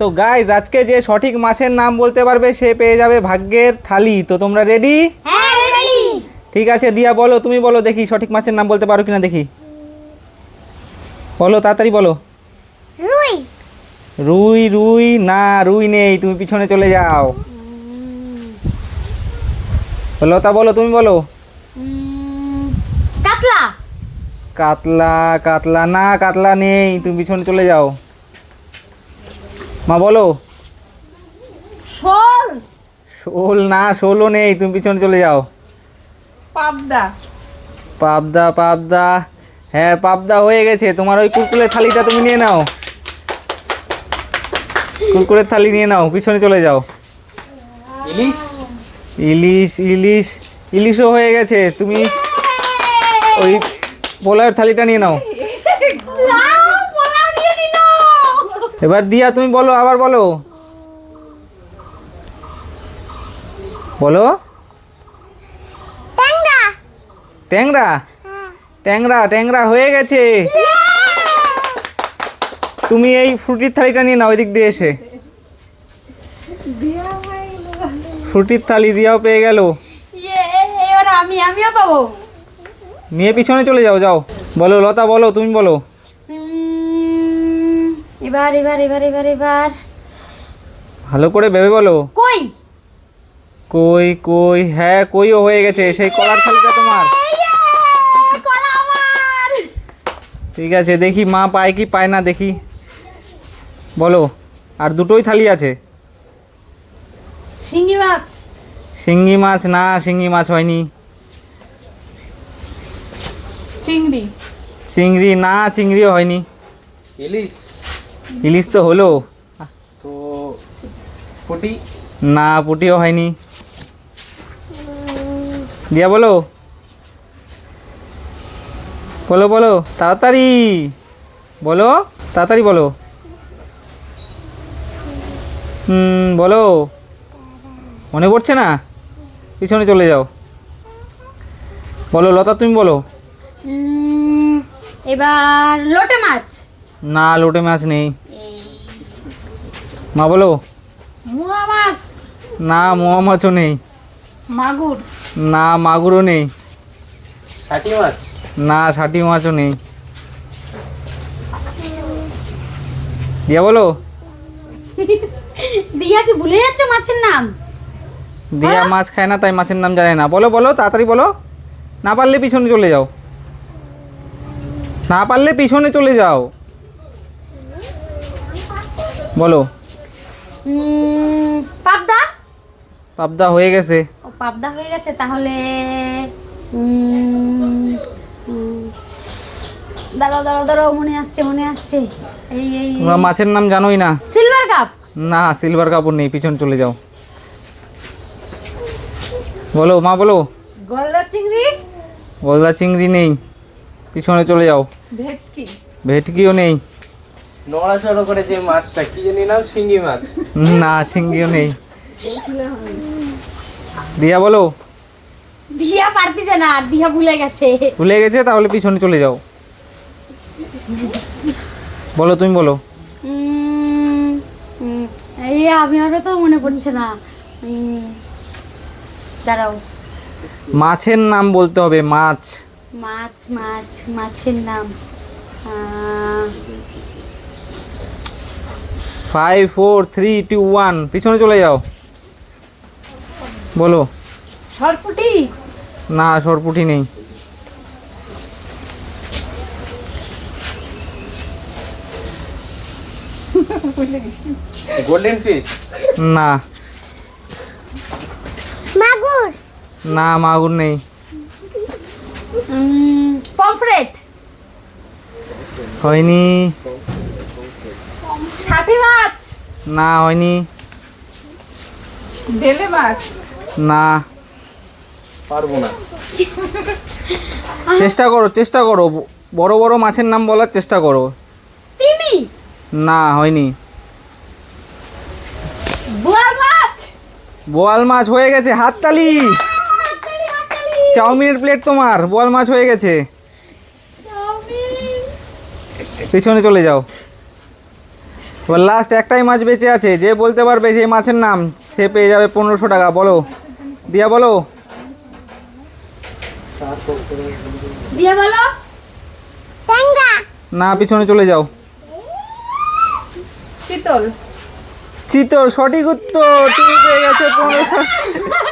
তো গাইজ আজকে যে সঠিক মাছের নাম বলতে পারবে সে পেয়ে যাবে ভাগ্যের থালি। তো তোমরা রেডি হ্যাঁ ঠিক আছে দিয়া বলো তুমি বলো দেখি সঠিক মাছের নাম বলতে পারো কিনা দেখি। বলো তাড়াতাড়ি বলো। রুই। রুই রুই? না রুই নেই তুমি পিছনে চলে যাও। লতা বলো তুমি বলো। কাতলা। কাতলা কাতলা? না কাতলা নেই তুমি পিছনে চলে যাও। মা বলো। শোল। শোল না শোলও নেই তুমি পিছনে চলে যাও। পাবদা। পাবদা পাবদা। হ্যাঁ পাবদা হয়ে গেছে। তোমার ওই কুরকুরের থালিটা তুমি নিয়ে নাও। কুরকুরের থালি নিয়ে নাও পিছনে চলে যাও। ইলিশ? ইলিশ ইলিশ ইলিশও হয়ে গেছে। তুমি ওই পোলার থালিটা নিয়ে নাও। এবার দিয়া তুমি বলো আবার বলো। বলো। ট্যাংরা। ট্যাংরা? ট্যাংরা ট্যাংরা হয়ে গেছে। তুমি এই ফ্রুটির থালিটা নিয়ে নাও ওই দিক দিয়ে এসে ফ্রুটির থালি দিয়াও পেয়ে গেল। ইয়ে আমি আমিও পাবো। নিয়ে পিছনে চলে যাও যাও। বলো লতা বলো তুমি বলো। এবার এবার এবার এবার এবার। ভালো করে ভেবে বলো। কই? কই কই হ্যাঁ কইও হয়ে গেছে সেই কলার থালিটা তোমার। ঠিক আছে দেখি মা পায় কি পায় না দেখি। বলো আর দুটোই থালি আছে? শিঙি মাছ। শিঙ্গি মাছ না শিঙ্গি মাছ হয়নি। চিংড়ি। চিংড়ি না চিংড়িও হয়নি। ইলিশ। ইলিশ তো হলো। তো পুটি? না পুটিও হয়নি। দিয়া বলো। বলো বলো তাড়াতাড়ি। বলো তাড়াতাড়ি বলো। হুম বলো। মনে পড়ছে না? পিছনে চলে যাও। বলো লতা তুমি বলো। এবার লোটে মাছ। না লোটে মাছ নেই। মা বলো। মুয়া মাছ না মোয়া মাছও নেই। মাগুর। না মাগুরও নেই। ষাটি মাছ? না ষাটি মাছও নেই। দিয়া বলো। দিয়া কি ভুলে যাচ্ছ মাছের নাম? দিয়া মাছ খায় না তাই মাছের নাম জানে না। বলো বলো তাড়াতাড়ি বলো। না পারলে পিছনে চলে যাও। না পারলে পিছনে চলে যাও। বলো। পাবদা? পাবদা হয়ে গেছে। ও পাবদা হয়ে গেছে তাহলে দাঁড়াও দাঁড়াও দাঁড়াও মনে আসছে মনে আসছে। এই এই তোমরা মাছের নাম জানোই না? Silver cup? না সিলভার কাপড় নেই পিছনে চলে যাও। বলো মা বলো। গলদা চিংড়ি? গলদা চিংড়ি নেই পিছনে চলে যাও। ভেটকি। ভেটকিও নেই। নড়াচড়া করে যে মাছটা কি জানি নাম? শিঙ্গি মাছ। না সিঙ্গিও নেই। দিয়া বলো। দিয়া পারতিছে না আর দিয়া ভুলে গেছে। ভুলে গেছে তাহলে পিছনে চলে যাও। বলো তুমি বলো। এই আমি আর তো মনে পড়ছে না। দাঁড়াও। মাছের নাম বলতে হবে মাছ। মাছ মাছ মাছের নাম। Five four three two one পিছনে চলে যাও। বলো। সরপুটি? না সরপুটি নেই। গোল্ডেন ফিশ না। মাগুর? না মাগুর নেই। পমফ্রেট হয়নি। ষাটি মাছ? না হয়নি। বেলে মাছ? না। পারব না। চেষ্টা করো চেষ্টা করো। বড় বড় মাছের নাম বলার চেষ্টা করো। তিমি? না হয়নি। বোয়াল মাছ? বোয়াল মাছ হয়ে গেছে হাততালি। চাউমিনের প্লেট তোমার বোয়াল মাছ হয়ে গেছে। পিছনে চলে যাও। এবার লাস্ট একটাই মাছ বেঁচে আছে। যে বলতে পারবে সেই মাছের নাম সে পেয়ে যাবে পনেরোশো টাকা। বলো। দিয়া বলো। দিয়ে বলো। না পিছনে চলে যাও। চিতল। চিতল সঠিক উত্তর। তুমি পেয়ে গেছে পনেরোশো।